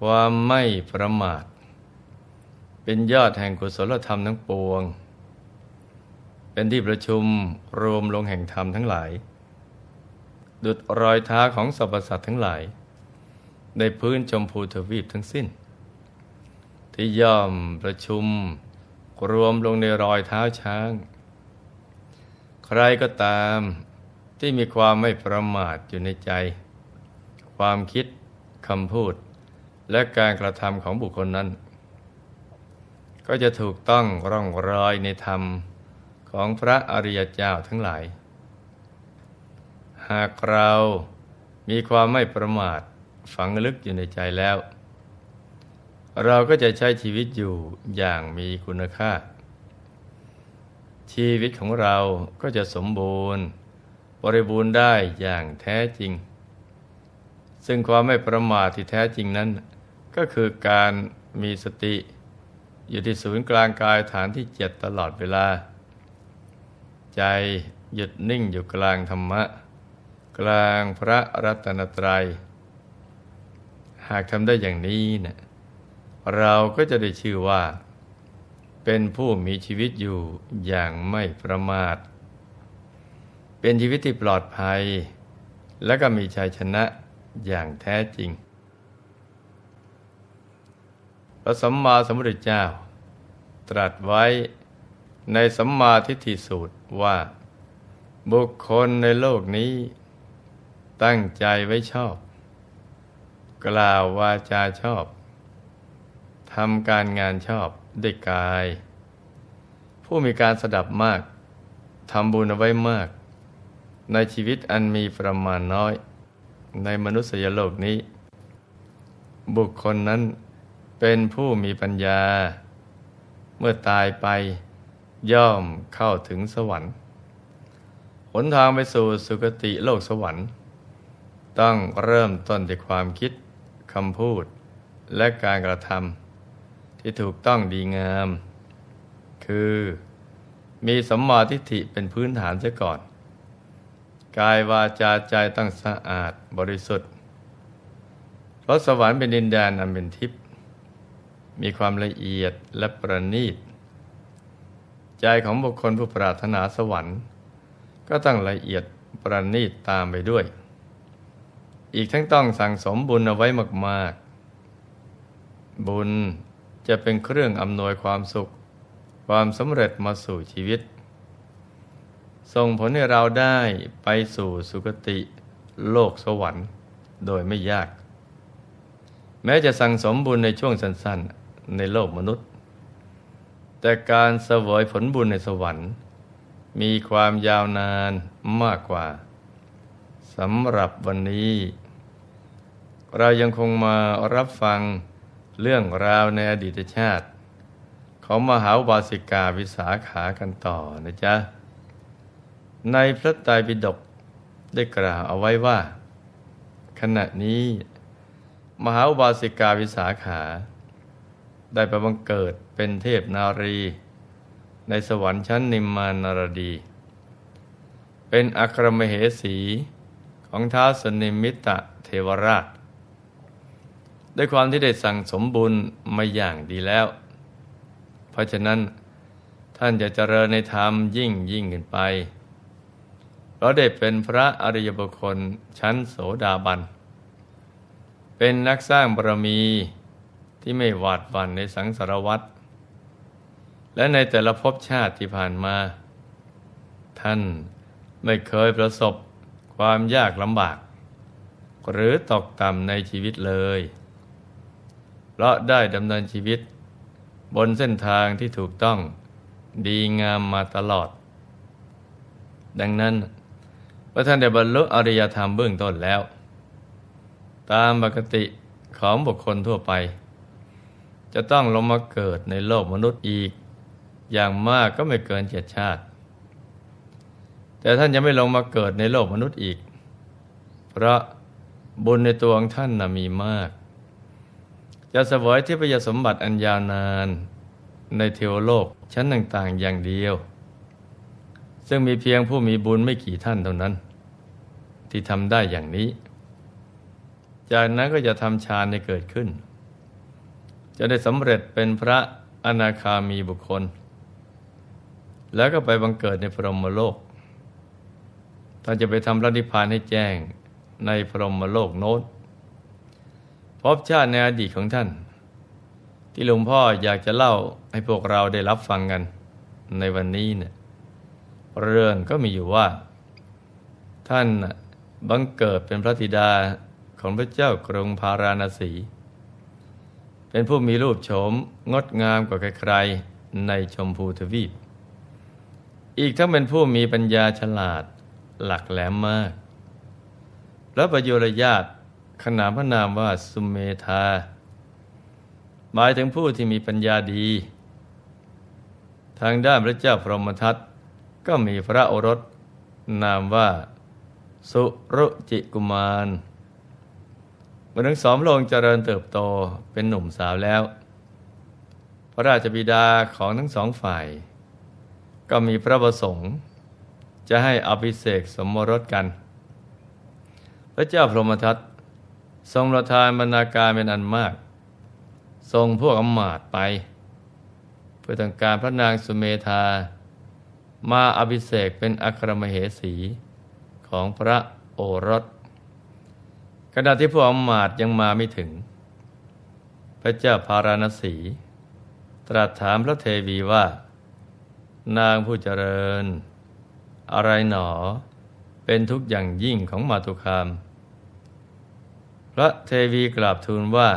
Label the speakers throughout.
Speaker 1: ความไม่ประมาท เป็นยอดแห่งกุศลธรรมทั้งปวง เป็นที่ประชุมรวมลงแห่งธรรมทั้งหลาย ดุดรอยเท้าของสรรพสัตว์ทั้งหลาย ในพื้นชมพูทวีปทั้งสิ้น ที่ย่อมประชุมรวมลงในรอยเท้าช้าง ใครก็ตามที่มีความไม่ประมาทอยู่ในใจ ความคิดคำพูด และการกระทำของบุคคลนั้น ก็จะถูกต้องร่องรอยในธรรมของพระอริยเจ้าทั้งหลาย หากเรามีความไม่ประมาทฝังลึกอยู่ในใจแล้ว เราก็จะใช้ชีวิตอยู่อย่างมีคุณค่า ชีวิตของเราก็จะสมบูรณ์ บริบูรณ์ได้อย่างแท้จริง ซึ่งความไม่ประมาทที่แท้จริงนั้น ก็คือการมีสติ อยู่ที่ศูนย์กลางกายฐานที่เจ็ดตลอดเวลา ใจหยุดนิ่งอยู่กลางธรรมะ กลางพระรัตนตรัย หากทำได้อย่างนี้นะเราก็จะได้ชื่อว่า เป็นผู้มีชีวิตอยู่อย่างไม่ประมาท เป็นชีวิตที่ปลอดภัย และก็มีชัยชนะอย่างแท้จริง พ ระสัมมาสัมพุทธเจ้า ตรัสไว้ในสัมมาทิฏฐิสูตรว่า บุคคลในโลกนี้ ตั้งใจไว้ชอบ กล่าววาจาชอบทำการงานชอบด้วยกาย ผู้มีการสดับมากทำบุญเอาไว้มาก ในชีวิตอันมีประมาณน้อย ในมนุษยโลกนี้ บุคคลนั้น เป็นผู้มีปัญญา เมื่อตายไปย่อมเข้าถึงสวรรค์ หนทางไปสู่สุคติโลกสวรรค์ ต้องเริ่มต้นจากความคิดคำพูดและการกระทำที่ถูกต้องดีงาม คือมีสัมมาทิฏฐิเป็นพื้นฐานเสียก่อน กายวาจาใจต้องสะอาดบริสุทธิ์เพราะสวรรค์เป็นดินแดนอันเป็นทิพย์ มีความละเอียดและประณีต ใจของบุคคลผู้ปรารถนาสวรรค์ ก็ต้องละเอียดประณีตตามไปด้วย อีกทั้งต้องสั่งสมบุญเอาไว้มาก ๆ บุญจะเป็นเครื่องอำนวยความสุข ความสำเร็จมาสู่ชีวิต ส่งผลให้เราได้ไปสู่สุคติโลกสวรรค์โดยไม่ยาก แม้จะสั่งสมบุญในช่วงสั้นๆ ในโลกมนุษย์ แต่การเสวยผลบุญในสวรรค์ มีความยาวนานมากกว่าสำหรับวันนี้ เรายังคงมารับฟังเรื่องราวในอดีตชาติ ของมหาบาสิกาวิสาขากันต่อนะจ๊ะ ในพระไตรปิฎกได้กล่าวเอาไว้ว่า ขณะนี้ มหาบาสิกาวิสาขา ได้ไปบังเกิดเป็นเทพนารี ในสวรรค์ชั้นนิมมานารดี เป็นอัครมเหสีของท้าสนิมิตะเทวราช ด้วยความที่ได้สั่งสมบุญมาอย่างดีแล้ว เพราะฉะนั้นท่านจะเจริญในธรรมยิ่งยิ่งขึ้นไป เราได้เป็นพระอริยบุคคลชั้นโสดาบัน เป็นนักสร้างบารมี ที่ไม่หวาดหวั่นในสังสารวัฏและในแต่ละภพชาติที่ผ่านมา ท่านไม่เคยประสบความยากลำบาก หรือตกต่ำในชีวิตเลย เพราะได้ดำเนินชีวิต บนเส้นทางที่ถูกต้องดีงามมาตลอด ดังนั้นพระท่านได้บรรลุอริยธรรมเบื้องต้นแล้ว ตามปกติของบุคคลทั่วไป จะต้องลงมาเกิดในโลกมนุษย์อีก อย่างมากก็ไม่เกินเจ็ดชาติ แต่ท่านจะไม่ลงมาเกิดในโลกมนุษย์อีก เพราะบุญในตัวของท่านนะมีมาก จะเสวยที่ประยสมบัติอันยาวนานในเทวโลกชั้นต่างๆอย่างเดียว ซึ่งมีเพียงผู้มีบุญไม่กี่ท่านเท่านั้น ที่ทำได้อย่างนี้ จากนั้นก็จะทำฌานให้เกิดขึ้น จะได้สำเร็จเป็นพระอนาคามีบุคคล แล้วก็ไปบังเกิดในพรหมโลกท่านจะไปทำพระนิพพานให้แจ้งในพรหมโลกโน้นพบชาติในอดีตของท่าน ที่หลวงพ่ออยากจะเล่าให้พวกเราได้รับฟังกัน ในวันนี้เนี่ยเรื่องก็มีอยู่ว่า ท่านบังเกิดเป็นพระธิดาของพระเจ้ากรุงพาราณสี เป็นผู้มีรูปโฉมงดงามกว่าใครๆในชมพูทวีป อีกทั้งเป็นผู้มีปัญญาฉลาดหลักแหลมมาก และประโยชน์ญาติขนามพระนามว่าสุเมธา หมายถึงผู้ที่มีปัญญาดี ทางด้านพระเจ้าพรหมทัตก็มีพระโอรส นามว่าสุรุจิกุมาร มื่อทั้งสองลงเจริญเติบโตเป็นหนุ่มสาวแล้ว พระราชบิดาของทั้งสองฝ่าย ก็มีพระประสงค์ จะให้อภิเษกสมรสกัน พระเจ้าพรหมทัตทรงประทานบรรณาการเป็นอันมาก ทรงพวกอมาตไป เพื่อต้องการพระนางสุเมธา มาอภิเษกเป็นอัครมเหสีของพระโอรส ขณะที่พวกอมาตยังมาไม่ถึง พระเจ้าพาราณสี ตรัสถามพระเทวีว่า นางผู้เจริญ อะไรหนอ เป็นทุกอย่างยิ่งของมาตุคาม พระเทวีกราบทูลว่า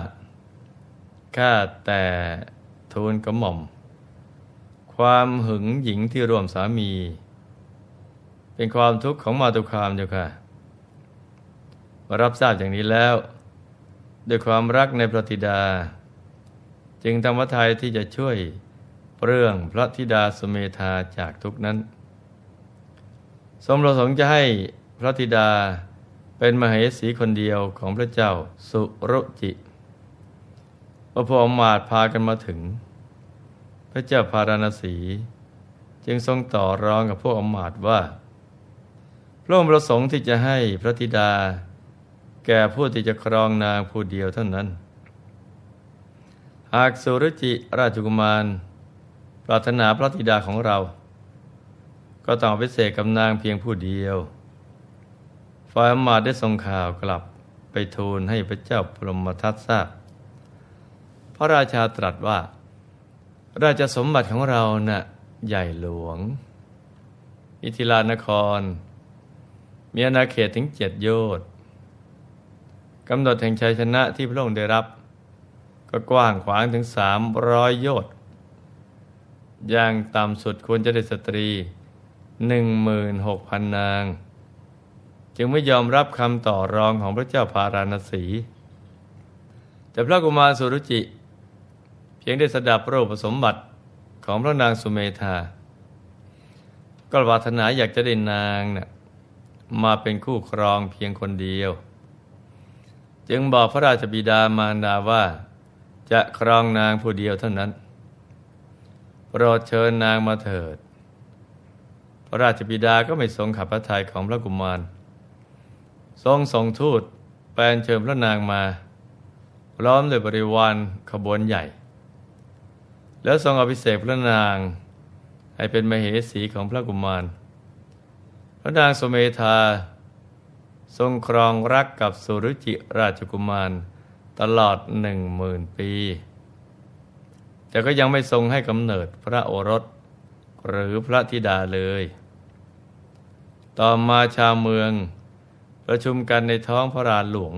Speaker 1: ข้าแต่ทูลกระหม่อม ความหึงหญิงที่ร่วมสามี เป็นความทุกข์ของมาตุคามเจ้าค่ะ รับทราบอย่างนี้แล้ว ด้วยความรักในพระธิดา จึงทำวัทัยที่จะช่วยเปรื่องพระธิดาสุเมธาจากทุกนั้น สมประสงค์จะให้พระธิดาเป็นมเหสีคนเดียวของพระเจ้าสุรุจิพอพอมาดพากันมาถึง พระเจ้าพาราณสี จึงทรงต่อรองกับพวกอมาตว่า พระองค์ประสงค์ที่จะให้พระธิดา แก่ผู้ที่จะครองนางผู้เดียวเท่านั้น หากสุรจิราชกุมาร ปรารถนาพระธิดาของเรา ก็ต้องพิเศษกับนางเพียงผู้เดียวฝ่ายอมาตได้ส่งข่าวกลับไปทูลให้พระเจ้าพรหมทัตทราบ พระราชาตรัสว่า ราชสมบัติของเรานะ่ะใหญ่หลวง อิทิลานคร มีอาณาเขตถึงเจ็ดโยชน์ กำหนดแห่งชัยชนะที่พระองค์ได้รับ ก็กว้างขวางถึงสามร้อยโยชน์อย่างต่ำสุดควรจะได้สตรีหนึ่งหมื่นหกพันนาง จึงไม่ยอมรับคำต่อรองของพระเจ้าพาราณสี แต่พระกุมารสุรุจิ เพียงได้สดับโรคสมบัติของพระนางสุเมธา ก็ปรารถนาอยากจะได้นางนะ่ะมาเป็นคู่ครองเพียงคนเดียว จึงบอกพระราชบิดามารดาว่า จะครองนางผู้เดียวเท่านั้นโปรดเชิญนางมาเถิด พระราชบิดาก็ไม่ทรงขับพระทัยของพระกุมาร ทรงส่งทูตแปลนเชิญพระนางมาพร้อมด้วยบริวารขบวนใหญ่ แล้วทรงอภิเษกพระนาง ให้เป็นมเหสีของพระกุมาร พระนางสมเมธา ทรงครองรักกับสุรุจิราชกุมารตลอดหนึ่งหมื่นปี แต่ก็ยังไม่ทรงให้กำเนิดพระโอรส หรือพระธิดาเลย ต่อมาชาวเมือง ประชุมกันในท้องพระราหลวง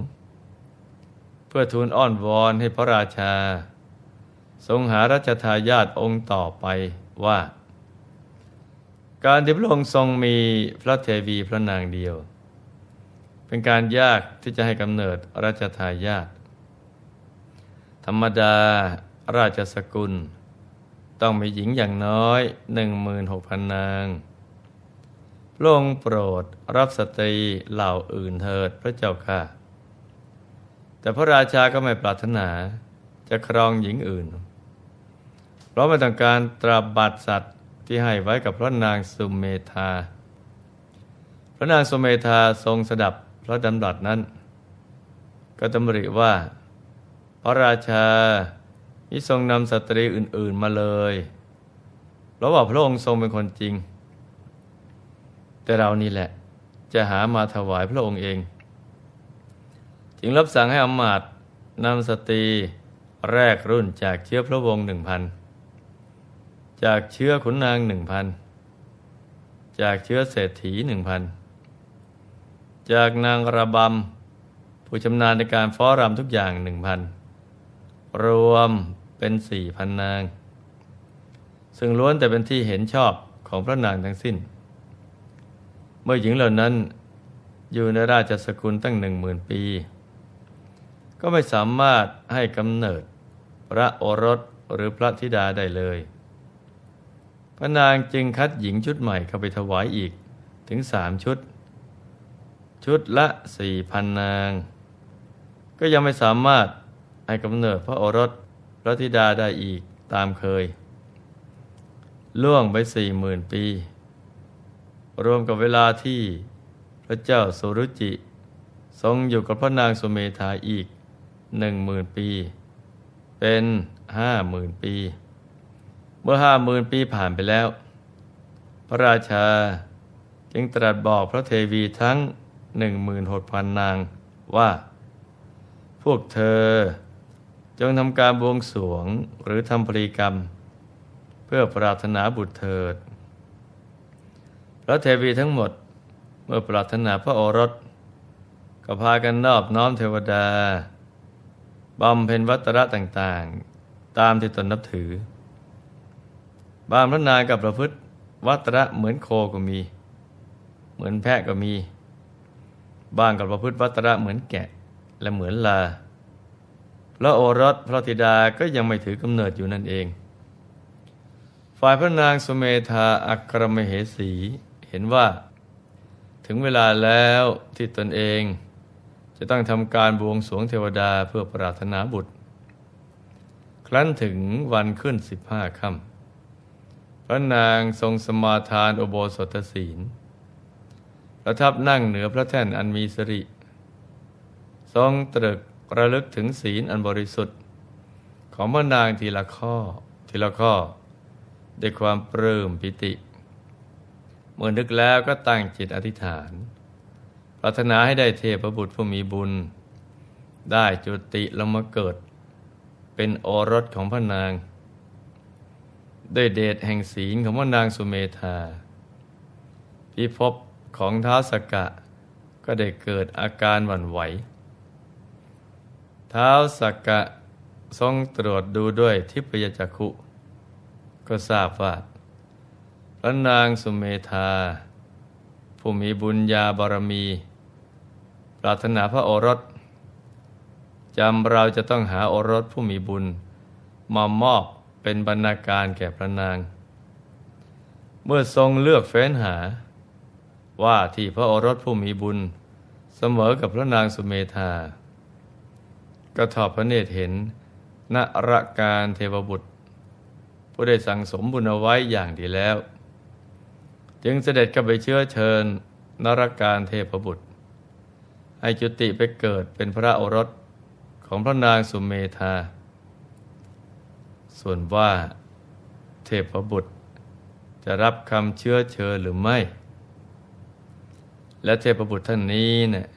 Speaker 1: เพื่อทูลอ้อนวอนให้พระราชา ทรงหารัชทายาทองค์ต่อไปว่า การที่พระองค์ทรงมีพระเทวีพระนางเดียว เป็นการยากที่จะให้กำเนิดรัชทายาทธรรมดาราชสกุล ต้องมีหญิงอย่างน้อยหนึ่งมืนหกพันนางลงโปรดรับสตรีเหล่าอื่นเถิดพระเจ้าค่ะ แต่พระราชาก็ไม่ปรารถนาจะครองหญิงอื่น เพราะไม่ต้องการตราบัตรสัตว์ที่ให้ไว้กับพระนางสุเมธา พระนางสุเมธาทรงสดับ พระดำรัสนั้น ก็ตำริว่า พระราชามิทรงนำสตรีอื่น ๆมาเลยเพราะว่าพระองค์ทรงเป็นคนจริง แต่เรานี่แหละจะหามาถวายพระองค์เอง จึงรับสั่งให้อมมาตนำสตรีแรกรุ่นจากเชื้อพระวงศ์หนึ่งพันจากเชื้อขุนนางหนึ่งพันจากเชื้อเศรษฐีหนึ่งพัน จากนางระบำ ผู้ชำนาญในการฟ้อรำทุกอย่างหนึ่งพันรวมเป็นสี่พันนาง ซึ่งล้วนแต่เป็นที่เห็นชอบของพระนางทั้งสิ้น เมื่อหญิงเหล่านั้นอยู่ในราชสกุลตั้งหนึ่งหมื่นปี ก็ไม่สามารถให้กำเนิดพระโอรสหรือพระธิดาได้เลย พระนางจึงคัดหญิงชุดใหม่เข้าไปถวายอีกถึงสามชุด ชุดละสี่พันนาง ก็ยังไม่สามารถให้กำเนิดพระโอรสพระธิดาได้อีกตามเคย ล่วงไปสี่หมื่นปี รวมกับเวลาที่พระเจ้าสุรุจิ ทรงอยู่กับพระนางสุเมธาอีกหนึ่งหมื่นปี เป็นห้าหมื่นปี เมื่อห้าหมื่นปีผ่านไปแล้ว พระราชาจึงตรัสบอกพระเทวีทั้ง หนึ่งหมื่นหกพันนางว่า พวกเธอ จงทำการบวงสวงหรือทำปริกรรม เพื่อปรารถนาบุตรเถิด พระเทวีทั้งหมดเมื่อปรารถนาพระโอรส ก็พากันนอบน้อมเทวดาบำเพ็ญวัตระต่างๆ ตามที่ตนนับถือ บางพระนางกับประพฤติวัตระเหมือนโคก็มี เหมือนแพะก็มี บางกับประพฤติวัตระเหมือนแกะและเหมือนลา พระโอรสพระธิดาก็ยังไม่ถือกำเนิดอยู่นั่นเอง ฝ่ายพระนางสุเมธาอัครมเหสีเห็นว่า ถึงเวลาแล้วที่ตนเอง จะต้องทำการบวงสรวงเทวดาเพื่อปรารถนาบุตร ครั้นถึงวันขึ้นสิบห้าค่ำพระนางทรงสมาทานโอโบสถศีล ประทับนั่งเหนือพระแท่นอันมีสิริ ทรงตรึกระลึกถึงศีลอันบริสุทธิ์ ของพระนางทีละข้อทีละข้อด้วยความปลื้มปิติ เมื่อนึกแล้วก็ตั้งจิตอธิษฐาน ปรารถนาให้ได้เทพบุตรผู้มีบุญ ได้จุติลงมาเกิด เป็นโอรสของพระนาง ด้วยเดชแห่งศีลของพระนางสุเมธาพิภพ ของท้าวสกกะ ก็ได้เกิดอาการหวั่นไหว ท้าวสักกะทรงตรวจดูด้วยทิพยจักขุ ก็ทราบว่าพระนางสุเมธา ผู้มีบุญญาบารมี ปรารถนาพระโอรสจำเราจะต้องหาโอรสผู้มีบุญ มามอบเป็นบรรณาการแก่พระนาง เมื่อทรงเลือกเฟ้นหา ว่าที่พระโอรสผู้มีบุญเสมอกับพระนางสุเมธา ก็ทอดพระเนตรเห็นนรการเทวบุตร ผู้ได้สั่งสมบุญเอาไว้อย่างดีแล้ว จึงเสด็จกับไปเชื้อเชิญนรการเทพบุตร ให้จุติไปเกิดเป็นพระโอรสของพระนางสุเมธา ส่วนว่าเทพบุตรจะรับคำเชื้อเชิญหรือไม่ และเทพบุตรท่านนี้เนะี่ย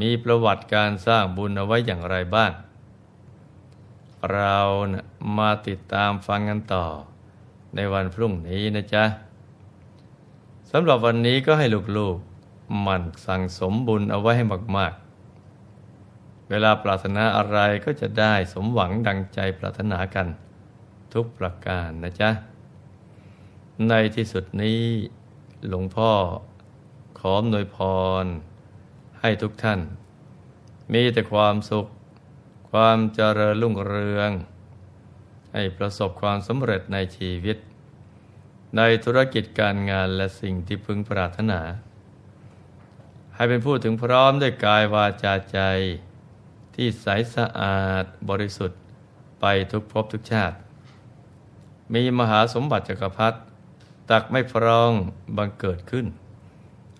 Speaker 1: มีประวัติการสร้างบุญเอาไว้อย่างไรบ้าง เรานะมาติดตามฟังกันต่อ ในวันพรุ่งนี้นะจ๊ะสำหรับวันนี้ก็ให้ลูกๆมันสั่งสมบุญเอาไว้ให้มาก ๆ เวลาปรารถนาอะไรก็จะได้สมหวังดังใจปรารถนากัน ทุกประการนะจ๊ะ ในที่สุดนี้หลวงพ่อ ขออนวยพร ให้ทุกท่าน มีแต่ความสุข ความเจริญรุ่งเรือง ให้ประสบความสำเร็จในชีวิต ในธุรกิจการงานและสิ่งที่พึงปรารถนา ให้เป็นผู้ถึงพร้อมด้วยกายวาจาใจ ที่ใสสะอาดบริสุทธิ์ไปทุกภพทุกชาติ มีมหาสมบัติจักรพรรดิตักไม่พร้องบังเกิดขึ้น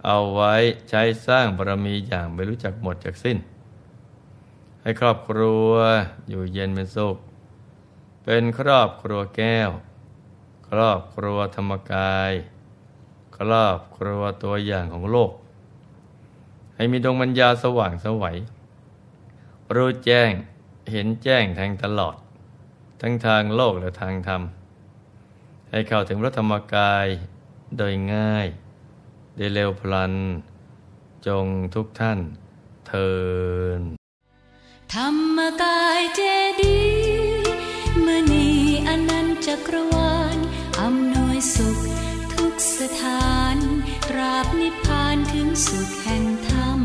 Speaker 1: เอาไว้ใช้สร้างบารมีอย่างไม่รู้จักหมดจากสิ้น ให้ครอบครัวอยู่เย็นเป็นสุข เป็นครอบครัวแก้ว ครอบครัวธรรมกาย ครอบครัวตัวอย่างของโลก ให้มีดวงปัญญาสว่างสวัยรู้แจ้งเห็นแจ้งแทงตลอด ทั้งทางโลกและทางธรรม ให้เข้าถึงพระธรรมกายโดยง่าย ได้เร็วพลัน จงทุกท่านเทิน
Speaker 2: ธรรมกายเจดีย์มณีอนันต์จักรวาลอำนวยสุขทุกสถานตราบนิพพานถึงสุขแห่งธรรม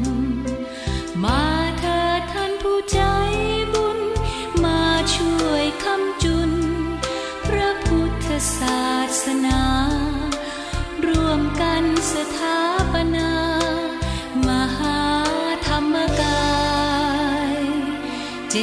Speaker 2: มาเถิดท่านผู้ใจบุญ มาช่วยคำจุน พระพุทธศาสนา สถาปนามหาธรรมกายเจ